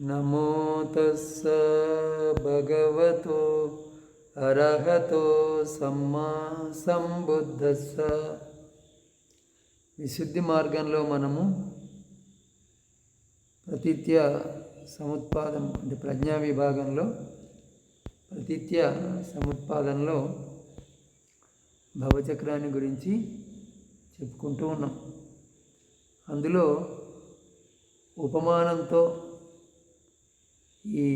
నమో తస్స భగవతో అర్హతో సమ్మా సంబుద్ధస్స. విశుద్ధి మార్గంలో మనము ప్రతిత్య సముత్పాదం అంటే ప్రజ్ఞా విభాగంలో ప్రతిత్య సముత్పాదంలో భవచక్రాన్ని గురించి చెప్పుకుంటూ ఉన్నాం. అందులో ఉపమానంతో ఈ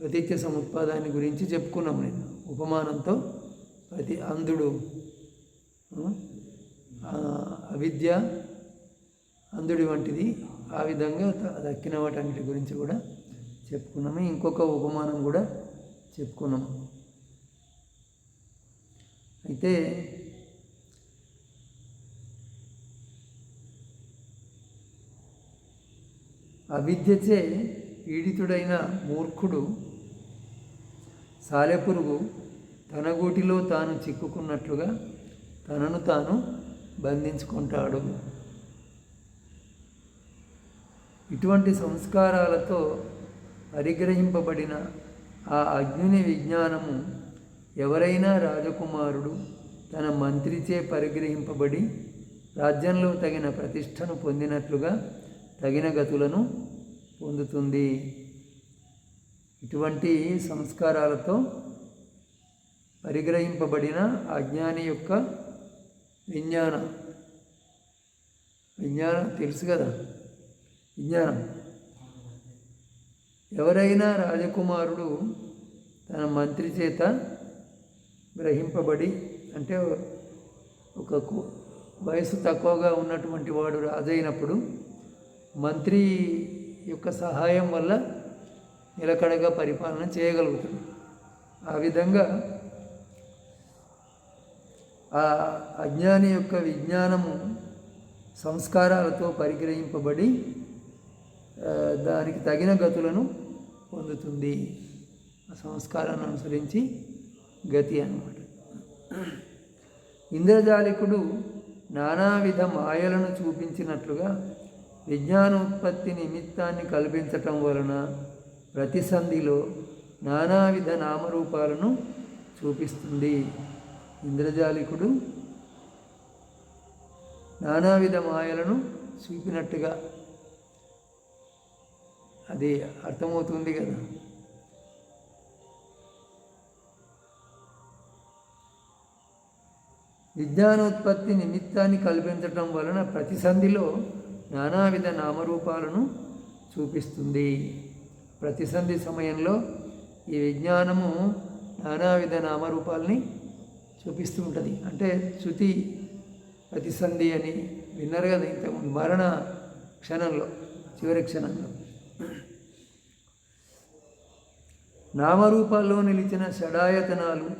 ప్రతిత్య సముత్పాదాన్ని గురించి చెప్పుకున్నాం నేను. ఉపమానంతో ప్రతి అంధుడు అవిద్య అంధుడి వంటిది ఆ విధంగా దక్కిన వాటన్నిటి గురించి కూడా చెప్పుకున్నాము. ఇంకొక ఉపమానం కూడా చెప్పుకున్నాము. అయితే అవిద్యచే పీడితుడైన మూర్ఖుడు సాలెపురుగు తన గూటిలో తాను చిక్కుకున్నట్లుగా తనను తాను బంధించుకుంటాడు. ఇటువంటి సంస్కారాలతో పరిగ్రహింపబడిన ఆ అగ్ని విజ్ఞానము ఎవరైనా రాజకుమారుడు తన మంత్రిచే పరిగ్రహింపబడి రాజ్యంలో తగిన ప్రతిష్టను పొందినట్లుగా తగిన గతులను పొందుతుంది. ఇటువంటి సంస్కారాలతో పరిగ్రహింపబడిన అజ్ఞాని యొక్క విజ్ఞానం విజ్ఞానం తెలుసు కదా? విజ్ఞానం. ఎవరైనా రాజకుమారుడు తన మంత్రి చేత గ్రహింపబడి అంటే ఒక కు- వయసు తక్కువగా ఉన్నటువంటి వాడు రాజైనప్పుడు మంత్రి యొక్క సహాయం వల్ల నిలకడగా పరిపాలన చేయగలుగుతుంది. ఆ విధంగా ఆ అజ్ఞాని యొక్క విజ్ఞానము సంస్కారాలతో పరిగ్రహింపబడి దానికి తగిన గతులను పొందుతుంది. ఆ సంస్కారాన్ని అనుసరించి గతి అన్నమాట. ఇంద్రజాలికుడు నానావిధ మాయలను చూపించినట్లుగా విజ్ఞానోత్పత్తి నిమిత్తాన్ని కల్పించటం వలన ప్రతిసంధిలో నానావిధ నామరూపాలను చూపిస్తుంది. ఇంద్రజాలికుడు నానావిధ మాయలను చూపినట్టుగా. అది అర్థమవుతుంది కదా. విజ్ఞానోత్పత్తి నిమిత్తాన్ని కల్పించటం వలన ప్రతి సంధిలో నానావిధ నామరూపాలను చూపిస్తుంది. ప్రతి సంధి సమయంలో ఈ విజ్ఞానము నానావిధ నామరూపాలని చూపిస్తూ ఉంటుంది. అంటే శృతి ప్రతిసంధి అని విన్నారు కదా ఇంతకుముందు మరణ క్షణంలో చివరి క్షణంలో. నామరూపాల్లో నిలిచిన షడాయతనాలు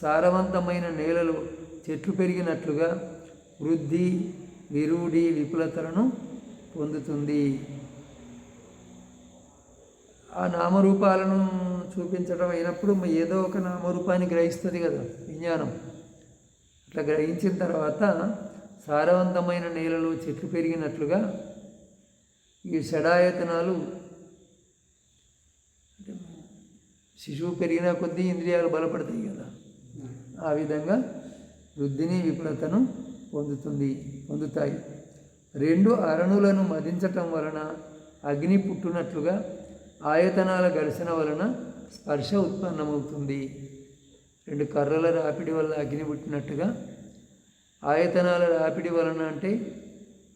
సారవంతమైన నేలలో చెట్లు పెరిగినట్లుగా వృద్ధి విరూఢి విపులతలను పొందుతుంది. ఆ నామరూపాలను చూపించడం అయినప్పుడు ఏదో ఒక నామరూపాన్ని గ్రహిస్తుంది కదా విజ్ఞానం. అట్లా గ్రహించిన తర్వాత సారవంతమైన నేలలో చెట్లు పెరిగినట్లుగా ఈ షడాయతనాలు శిశువు పెరిగిన కొద్దీ ఇంద్రియాలు బలపడతాయి కదా. ఆ విధంగా వృద్ధిని విపులతను పొందుతుంది పొందుతాయి. రెండు అరణులను మదించటం వలన అగ్ని పుట్టునట్లుగా ఆయతనాల ఘర్షణ వలన స్పర్శ ఉత్పన్నమవుతుంది. రెండు కర్రల రాపిడి వల్ల అగ్ని పుట్టినట్టుగా ఆయతనాల రాపిడి వలన అంటే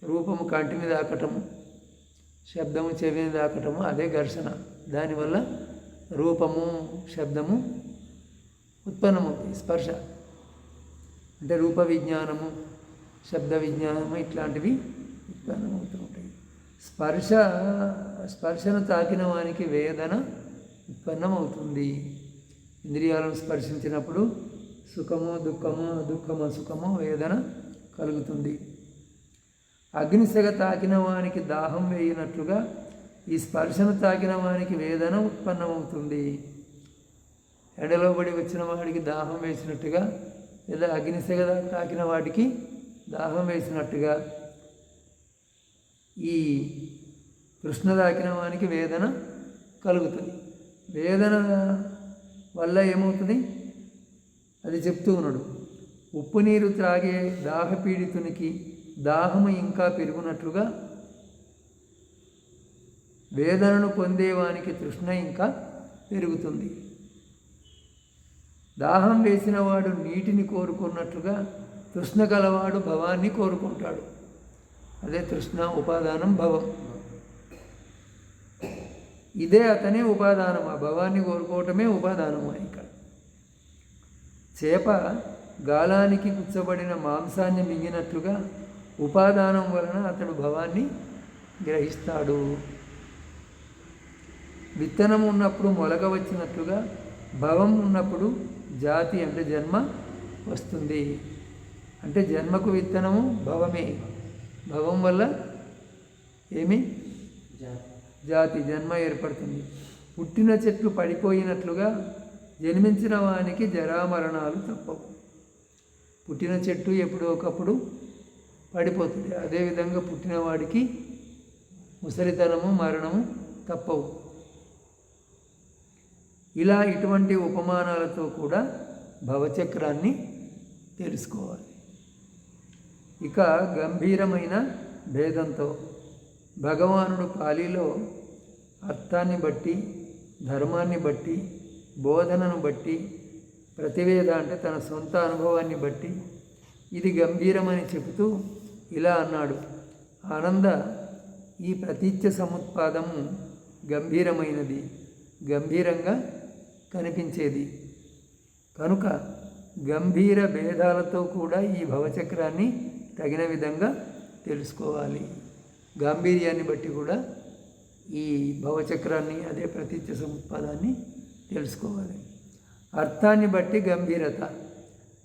రూపము కంటిని దాకటము శబ్దము చెవిని దాకటము అదే ఘర్షణ. దానివల్ల రూపము శబ్దము ఉత్పన్నమవుతుంది స్పర్శ. అంటే రూప విజ్ఞానము శబ్ద విజ్ఞానము ఇట్లాంటివి ఉత్పన్నమవుతూ ఉంటాయి. స్పర్శ స్పర్శను తాకిన వానికి వేదన ఉత్పన్నమవుతుంది ఇంద్రియాలను స్పర్శించినప్పుడు సుఖము దుఃఖము దుఃఖము సుఖము వేదన కలుగుతుంది. అగ్నిసెగ తాకిన వానికి దాహం వేయినట్లుగా ఈ స్పర్శను తాకిన వానికి వేదన ఉత్పన్నమవుతుంది ఎడలోబడి వచ్చిన వాడికి దాహం వేసినట్టుగా లేదా అగ్నిసెగ తాకిన వాడికి దాహం వేసినట్టుగా ఈ కృష్ణ తాకిన వానికి వేదన కలుగుతుంది. వేదన వల్ల ఏమవుతుంది? అది చెప్తూ ఉన్నాడు. ఉప్పు నీరు త్రాగే దాహపీడితునికి దాహము ఇంకా పెరుగునట్లుగా వేదనను పొందేవానికి తృష్ణ ఇంకా పెరుగుతుంది. దాహం వేసినవాడు నీటిని కోరుకున్నట్లుగా తృష్ణ గలవాడు భవాన్ని కోరుకుంటాడు. అదే తృష్ణ ఉపాదానం భవం. ఇదే అతనే ఉపాదానం ఆ భవాన్ని కోరుకోవటమే ఉపాదానము ఇక్కడ. చేప గాలానికి కుచ్చబడిన మాంసాన్ని మింగినట్లుగా ఉపాదానం వలన అతడు భవాన్ని గ్రహిస్తాడు. విత్తనం ఉన్నప్పుడు మొలక వచ్చినట్లుగా భవం ఉన్నప్పుడు జాతి అంటే జన్మ వస్తుంది. అంటే జన్మకు విత్తనము భవమే. భవం వల్ల ఏమి? జాతి. జన్మ ఏర్పడుతుంది. పుట్టిన చెట్లు పడిపోయినట్లుగా జన్మించిన వానికి జరామరణాలు తప్పవు. పుట్టిన చెట్టు ఎప్పుడో ఒకప్పుడు పడిపోతుంది. అదేవిధంగా పుట్టిన వాడికి ముసలితనము మరణము తప్పవు. ఇలా ఇటువంటి ఉపమానాలతో కూడా భవచక్రాన్ని తెలుసుకోవాలి. ఇక గంభీరమైన భేదంతో భగవానుడు పాలీలో అర్థాన్ని బట్టి ధర్మాన్ని బట్టి బోధనను బట్టి ప్రతివేద అంటే తన సొంత అనుభవాన్ని బట్టి ఇది గంభీరమని చెబుతూ ఇలా అన్నాడు. ఆనంద ఈ ప్రతీత్య సముత్పాదము గంభీరమైనది గంభీరంగా కనిపించేది. కనుక గంభీర భేదాలతో కూడా ఈ భవచక్రాన్ని తగిన విధంగా తెలుసుకోవాలి. గాంభీర్యాన్ని బట్టి కూడా ఈ భవచక్రాన్ని అదే ప్రతీత్య సముత్పాదాన్ని తెలుసుకోవాలి. అర్థాన్ని బట్టి గంభీరత.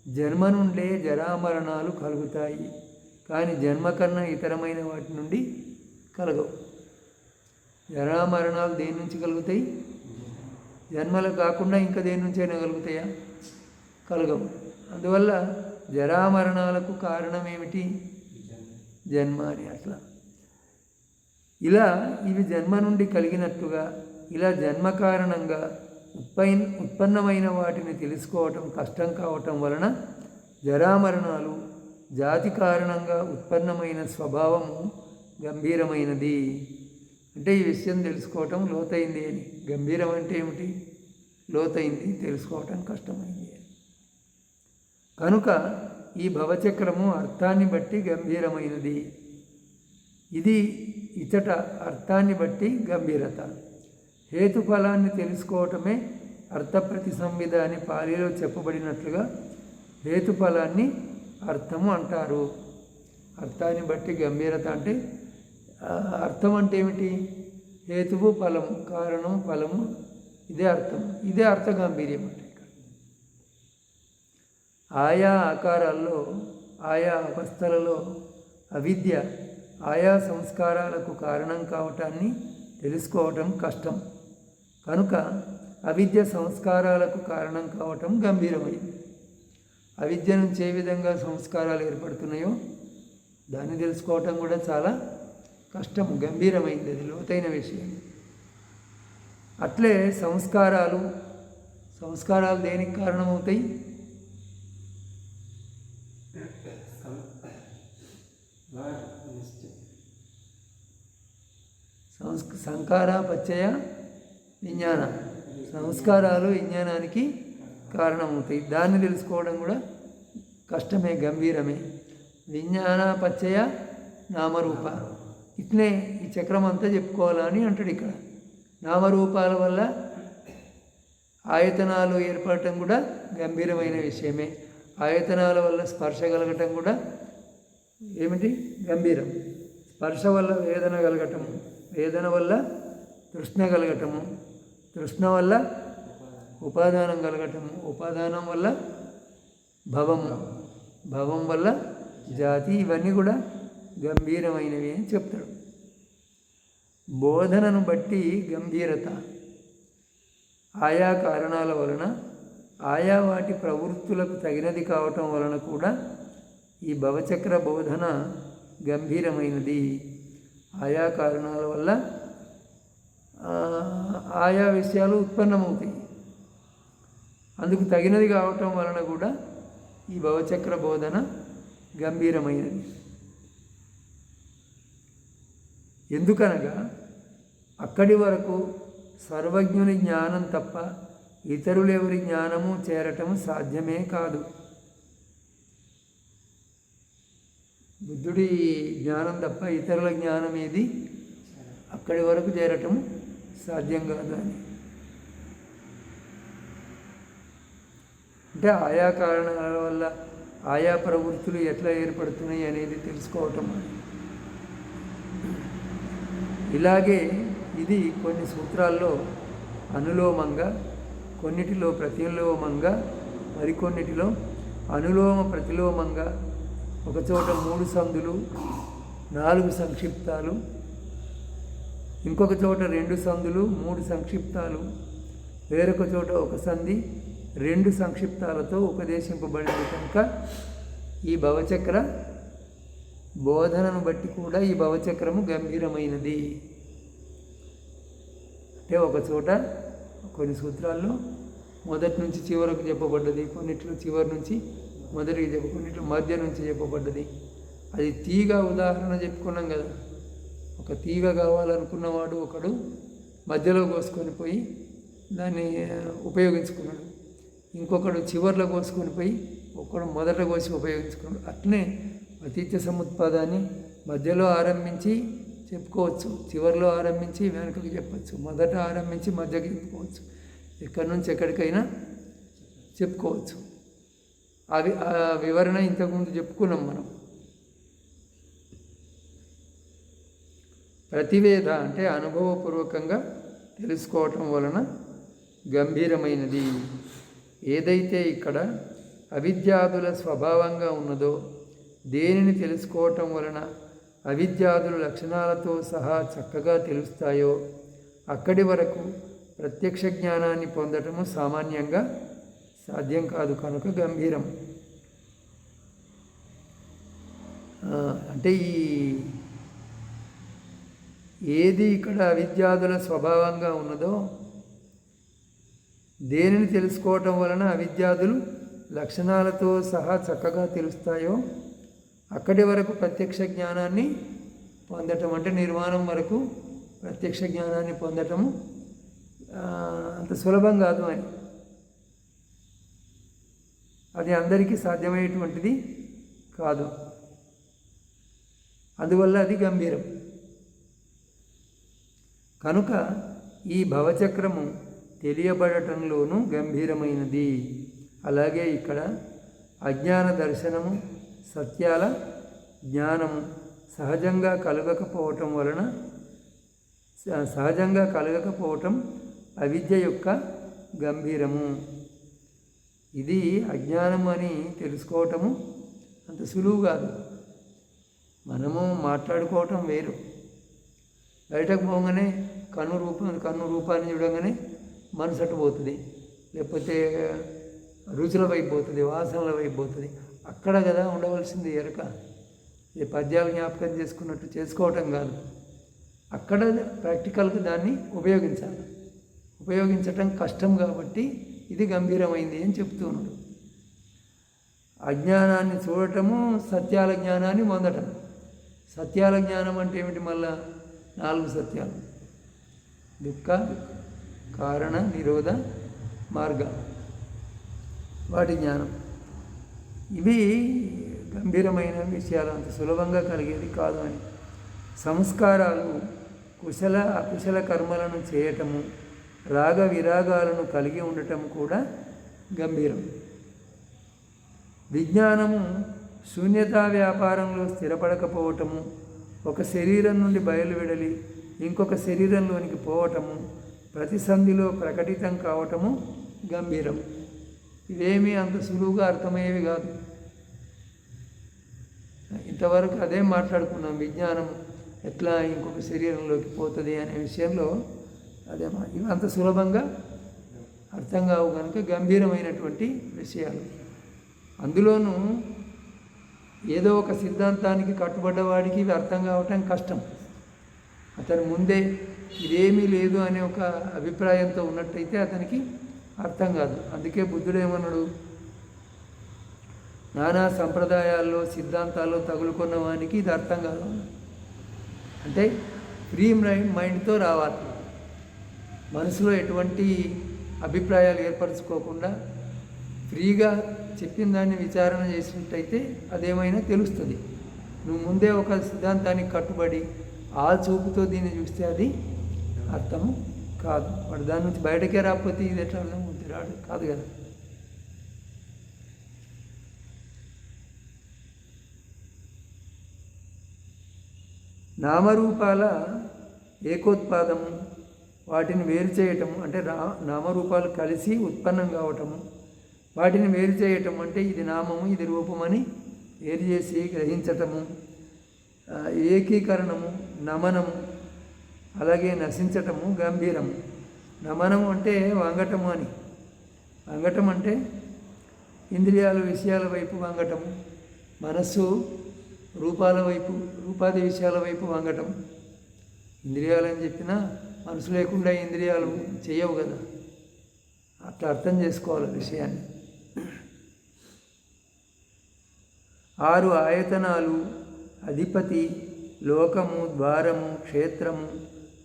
జన్మ నుండే జరామరణాలు కలుగుతాయి. కానీ జన్మ కన్నా ఇతరమైన వాటి నుండి కలగవు. జరామరణాలు దేని నుంచి కలుగుతాయి? జన్మలు కాకుండా ఇంకా దేని నుంచైనా కలుగుతాయా? కలగవు. అందువల్ల జరామరణాలకు కారణం ఏమిటి జన్మ అని అట్లా. ఇలా ఇవి జన్మ నుండి కలిగినట్టుగా ఇలా జన్మ కారణంగా ఉత్పై ఉత్పన్నమైన వాటిని తెలుసుకోవటం కష్టం కావటం వలన జరామరణాలు జాతి కారణంగా ఉత్పన్నమైన స్వభావము గంభీరమైనది. అంటే ఈ విషయం తెలుసుకోవటం లోతైంది అని. గంభీరం అంటే ఏమిటి? లోతైంది తెలుసుకోవటం కష్టమైంది. కనుక ఈ భవచక్రము అర్థాన్ని బట్టి గంభీరమైనది. ఇది ఇచట అర్థాన్ని బట్టి గంభీరత. హేతుఫలాన్ని తెలుసుకోవటమే అర్థప్రతి సంవిధ అని పాలీలో చెప్పబడినట్లుగా హేతుఫలాన్ని అర్థము అంటారు. అర్థాన్ని బట్టి గంభీరత అంటే అర్థం అంటే ఏమిటి? హేతువు ఫలము కారణం ఫలము ఇదే అర్థం. ఇదే అర్థ గాంభీర్యం ఆయా ఆకారాల్లో ఆయా అవస్థలలో అవిద్య ఆయా సంస్కారాలకు కారణం కావటాన్ని తెలుసుకోవటం కష్టం. కనుక అవిద్య సంస్కారాలకు కారణం కావటం గంభీరమైంది. అవిద్య నుంచి ఏ విధంగా సంస్కారాలు ఏర్పడుతున్నాయో దాన్ని తెలుసుకోవటం కూడా చాలా కష్టం గంభీరమైంది అది లోతైన విషయం. అట్లే సంస్కారాలు సంస్కారాలు దేనికి కారణమవుతాయి? సంస్క సంకార పచ్చయ విజ్ఞాన. సంస్కారాలు విజ్ఞానానికి కారణమవుతాయి. దాన్ని తెలుసుకోవడం కూడా కష్టమే గంభీరమే. విజ్ఞాన పచ్చయ నామరూప. ఇట్లే ఈ చక్రం అంతా చెప్పుకోవాలని అంటాడు ఇక్కడ. నామరూపాల వల్ల ఆయతనాలు ఏర్పడటం కూడా గంభీరమైన విషయమే. ఆయతనాల వల్ల స్పర్శ కలగటం కూడా ఏమిటి? గంభీరం. స్పర్శ వల్ల వేదన కలగటము. వేదన వల్ల తృష్ణ కలగటము. తృష్ణ వల్ల ఉపాదానం కలగటము. ఉపాదానం వల్ల భవము. భవం వల్ల జాతి ఇవన్నీ కూడా గంభీరమైనవి అని చెప్తాడు. బోధనను బట్టి గంభీరత. ఆయా కారణాల వలన ఆయా వాటి ప్రవృత్తులకు తగినది కావటం వలన కూడా ఈ భవచక్ర బోధన గంభీరమైనది. ఆయా కారణాల వల్ల ఆయా విషయాలు ఉత్పన్నమవుతాయి. అందుకు తగినది కావటం వలన కూడా ఈ భవచక్ర బోధన గంభీరమైనది. ఎందుకనగా అక్కడి వరకు సర్వజ్ఞుని జ్ఞానం తప్ప ఇతరులెవరి జ్ఞానము చేరటము సాధ్యమే కాదు. బుద్ధుడి జ్ఞానం తప్ప ఇతరుల జ్ఞానం ఏది? అక్కడి వరకు చేరటం సాధ్యం కాదు అని. అంటే ఆయా కారణాల వల్ల ఆయా ప్రవృత్తులు ఎట్లా ఏర్పడుతున్నాయి అనేది తెలుసుకోవటం ఇలాగే ఇది కొన్ని సూత్రాల్లో అనులోమంగా కొన్నిటిలో ప్రతిలోమంగా మరికొన్నిటిలో అనులోమ ప్రతిలోమంగా ఒకచోట మూడు సందులు నాలుగు సంక్షిప్తాలు ఇంకొక చోట రెండు సందులు మూడు సంక్షిప్తాలు వేరొక చోట ఒక సంధి రెండు సంక్షిప్తాలతో ఉపదేశింపబడింది. కనుక ఈ భవచక్ర బోధనను బట్టి కూడా ఈ భవచక్రము గంభీరమైనది. అంటే ఒక చోట కొన్ని సూత్రాల్లో మొదటి నుంచి చివరకు చెప్పబడ్డది కొన్నిట్లో చివరి నుంచి మొదటికి చెప్పుకున్నట్లు మధ్య నుంచి చెప్పబడ్డది. అది తీగ ఉదాహరణ చెప్పుకున్నాం కదా. ఒక తీగ కావాలనుకున్నవాడు ఒకడు మధ్యలో కోసుకొని పోయి దాన్ని ఉపయోగించుకున్నాడు. ఇంకొకడు చివర్లో కోసుకొని పోయి ఒకడు మొదట కోసి ఉపయోగించుకున్నాడు. అట్లనే అతిథ్య సముత్పాదాన్ని మధ్యలో ఆరంభించి చెప్పుకోవచ్చు. చివరిలో ఆరంభించి వెనుకకు చెప్పచ్చు. మొదట ఆరంభించి మధ్యకి చెప్పుకోవచ్చు. ఎక్కడి నుంచి ఎక్కడికైనా చెప్పుకోవచ్చు. అవి ఆ వివరణ ఇంతకుముందు చెప్పుకున్నాం మనం. ప్రతివేద అంటే అనుభవపూర్వకంగా తెలుసుకోవటం వలన గంభీరమైనది. ఏదైతే ఇక్కడ అవిద్యాదుల స్వభావంగా ఉన్నదో దేనిని తెలుసుకోవటం వలన అవిద్యాదుల లక్షణాలతో సహా చక్కగా తెలుస్తాయో అక్కడి వరకు ప్రత్యక్ష జ్ఞానాన్ని పొందటము సామాన్యంగా సాధ్యం కాదు కనుక గంభీరం. అంటే ఈ ఏది ఇక్కడ అవిద్యాదుల స్వభావంగా ఉన్నదో దేనిని తెలుసుకోవటం వలన అవిద్యాదులు లక్షణాలతో సహా చక్కగా తెలుస్తాయో అక్కడి వరకు ప్రత్యక్ష జ్ఞానాన్ని పొందటం అంటే నిర్మాణం వరకు ప్రత్యక్ష జ్ఞానాన్ని పొందటము అంత సులభం కాదు అని అది అందరికీ సాధ్యమయ్యేటువంటిది కాదు. అందువల్ల అది గంభీరం. కనుక ఈ భవచక్రము తెలియబడటంలోనూ గంభీరమైనది. అలాగే ఇక్కడ అజ్ఞాన దర్శనము సత్యాల జ్ఞానము సహజంగా కలగకపోవటం వలన స- సహజంగా కలగకపోవటం అవిద్య యొక్క గంభీరము. ఇది అజ్ఞానం అని తెలుసుకోవటము అంత సులువు కాదు. మనము మాట్లాడుకోవటం వేరు. బయటకు పోగానే కన్ను రూపం కన్ను రూపాన్ని చూడగానే మనసు అటుపోతుంది. లేకపోతే రుచుల వైపు పోతుంది వాసనల వైపు పోతుంది. అక్కడ కదా ఉండవలసింది ఎరక. ఈ పద్యాలు జ్ఞాపకం చేసుకున్నట్టు చేసుకోవటం కాదు. అక్కడ ప్రాక్టికల్గా దాన్ని ఉపయోగించాలి. ఉపయోగించటం కష్టం కాబట్టి ఇది గంభీరమైంది అని చెప్తున్నాడు అజ్ఞానాన్ని చూడటము సత్యాల జ్ఞానాన్ని పొందటం. సత్యాల జ్ఞానం అంటే ఏమిటి మళ్ళా? నాలుగు సత్యాలు. దుఃఖ కారణ నిరోధ మార్గ. వాటి జ్ఞానం. ఇవి గంభీరమైన విషయాలు అంత సులభంగా కలిగేది కాదు అని. సంస్కారాలు కుశల అకుశల కర్మలను చేయటము రాగ విరాగాలను కలిగి ఉండటం కూడా గంభీరం. విజ్ఞానము శూన్యతా వ్యాపారంలో స్థిరపడకపోవటము ఒక శరీరం నుండి బయలువెడలి ఇంకొక శరీరంలోనికి పోవటము ప్రతి సంధిలో ప్రకటితం కావటము గంభీరం. ఇవేమీ అంత సులువుగా అర్థమయ్యేవి కాదు. ఇంతవరకు అదే మాట్లాడుకున్నాం విజ్ఞానం ఎట్లా ఇంకొక శరీరంలోకి పోతుంది అనే విషయంలో అదే మా ఇవి అంత సులభంగా అర్థం కావు కనుక గంభీరమైనటువంటి విషయాలు. అందులోనూ ఏదో ఒక సిద్ధాంతానికి కట్టుబడ్డవాడికి ఇవి అర్థం కావటం కష్టం. అతను ముందే ఇదేమీ లేదు అనే ఒక అభిప్రాయంతో ఉన్నట్టయితే అతనికి అర్థం కాదు. అందుకే బుద్ధుడు ఏమన్నాడు? నానా సంప్రదాయాల్లో సిద్ధాంతాల్లో తగులుకున్న వానికి ఇది అర్థం కాదు. అంటే ఫ్రీ మైండ్ మైండ్తో రావాలి. మనసులో ఎటువంటి అభిప్రాయాలు ఏర్పరచుకోకుండా ఫ్రీగా చెప్పిన దాన్ని విచారణ చేసినట్టయితే అదేమైనా తెలుస్తుంది. నువ్వు ముందే ఒక సిద్ధాంతానికి కట్టుబడి ఆ చూపుతో దీన్ని చూస్తే అది అర్థం కాదు. వాడు దాని నుంచి బయటకే రాకపోతే ఇది ఎట్లా అర్థం అవుతుంది రాడు. కాదు కదా. నామరూపాల ఏకోత్పాదము వాటిని వేరు చేయటం అంటే రా నామరూపాలు కలిసి ఉత్పన్నం కావటము. వాటిని వేరు చేయటం అంటే ఇది నామము ఇది రూపమని వేరు చేసి గ్రహించటము. ఏకీకరణము నమనము అలాగే నశించటము గంభీరము. నమనము అంటే వంగటము అని. వంగటం అంటే ఇంద్రియాల విషయాల వైపు వంగటము మనస్సు రూపాల వైపు రూపాది విషయాల వైపు వంగటం. ఇంద్రియాలని చెప్పినా మనసు లేకుండా ఇంద్రియాలు చేయవు కదా. అట్లా అర్థం చేసుకోవాలి విషయాన్ని. ఆరు ఆయతనాలు అధిపతి లోకము ద్వారము క్షేత్రము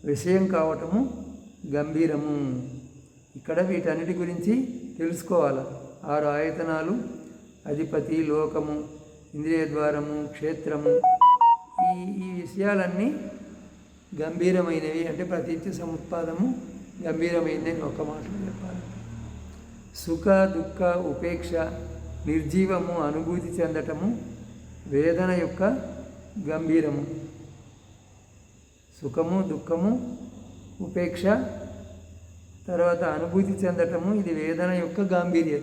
విషయం కావటము గంభీరము. ఇక్కడ వీటన్నిటి గురించి తెలుసుకోవాలి. ఆరు ఆయతనాలు అధిపతి లోకము ఇంద్రియ ద్వారము క్షేత్రము. ఈ ఈ విషయాలన్నీ గంభీరమైనవి అంటే ప్రతీతి సముత్పాదము గంభీరమైనది అని ఒక మాటలో చెప్పాలి. సుఖ దుఃఖ ఉపేక్ష నిర్జీవము అనుభూతి చెందటము వేదన యొక్క గంభీరము. సుఖము దుఃఖము ఉపేక్ష తర్వాత అనుభూతి చెందటము ఇది వేదన యొక్క గాంభీర్యత.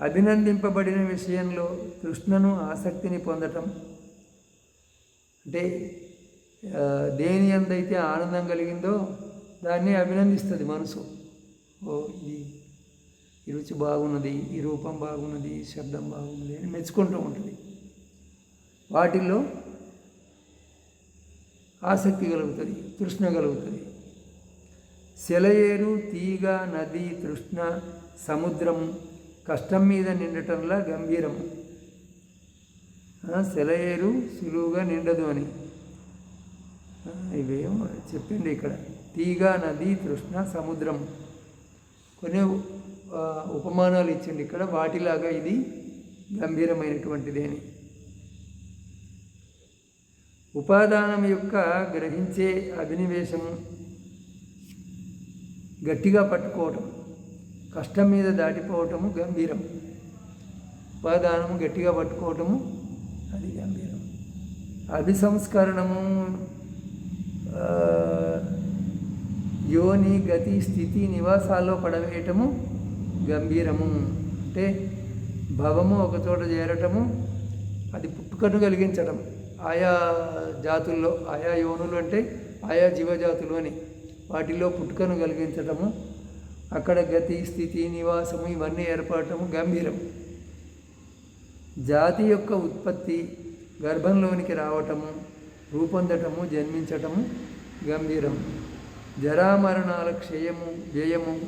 అభినందింపబడిన విషయంలో తృష్ణను ఆసక్తిని పొందటం. అంటే దేని ఎందైతే ఆనందం కలిగిందో దాన్ని అభినందిస్తుంది మనసు. ఓ ఇది ఈ రుచి బాగున్నది ఈ రూపం బాగున్నది ఈ శబ్దం బాగున్నది అని మెచ్చుకుంటూ ఉంటుంది. వాటిల్లో ఆసక్తి కలుగుతుంది తృష్ణ కలుగుతుంది. సెలయేరు తీగ నది తృష్ణ సముద్రం కష్టం మీద నిండటంలా గంభీరం. సెలయేరు సులువుగా నిండదు అని. ఇవేమో చెప్పిండి ఇక్కడ. తీగ నది తృష్ణ సముద్రం. కొన్ని ఉపమానాలు ఇచ్చిండి ఇక్కడ. వాటిలాగా ఇది గంభీరమైనటువంటిది అని. ఉపాదానం యొక్క గ్రహించే అభినివేశం గట్టిగా పట్టుకోవటం కష్టం మీద దాటిపోవటము గంభీరం. ఉపాదానము గట్టిగా పట్టుకోవటము అది గంభీరం. అభిసంస్కరణము యోని గతి స్థితి నివాసాల్లో పడవేయటము గంభీరము. అంటే భవము ఒకచోట చేరటము అది పుట్టుకను కలిగించడం. ఆయా జాతుల్లో ఆయా యోనులు అంటే ఆయా జీవజాతులు అని వాటిలో పుట్టుకను కలిగించటము అక్కడ గతి స్థితి నివాసము ఇవన్నీ ఏర్పడటము గంభీరం. జాతి యొక్క ఉత్పత్తి గర్భంలోనికి రావటము రూపొందటము జన్మించటము గంభీరం. జరామరణాల క్షయము వ్యయము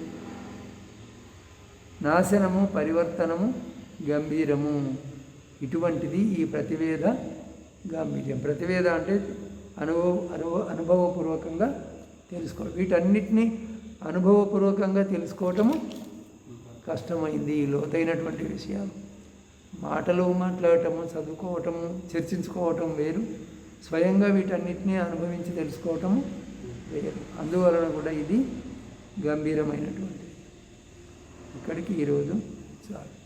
నాశనము పరివర్తనము గంభీరము. ఇటువంటిది ఈ ప్రతివేద గాంభీర్యం. ప్రతివేద అంటే అనుభవ అనుభవ అనుభవపూర్వకంగా తెలుసుకోవడం. వీటన్నిటినీ అనుభవపూర్వకంగా తెలుసుకోవటము కష్టమైంది. లోతైనటువంటి విషయాలు. మాటలు మాట్లాడటము చదువుకోవటము చర్చించుకోవటం వేరు. స్వయంగా వీటన్నిటినీ అనుభవించి తెలుసుకోవటం వేరు. అందువలన కూడా ఇది గంభీరమైనటువంటి ఇక్కడికి ఈరోజు చాలు.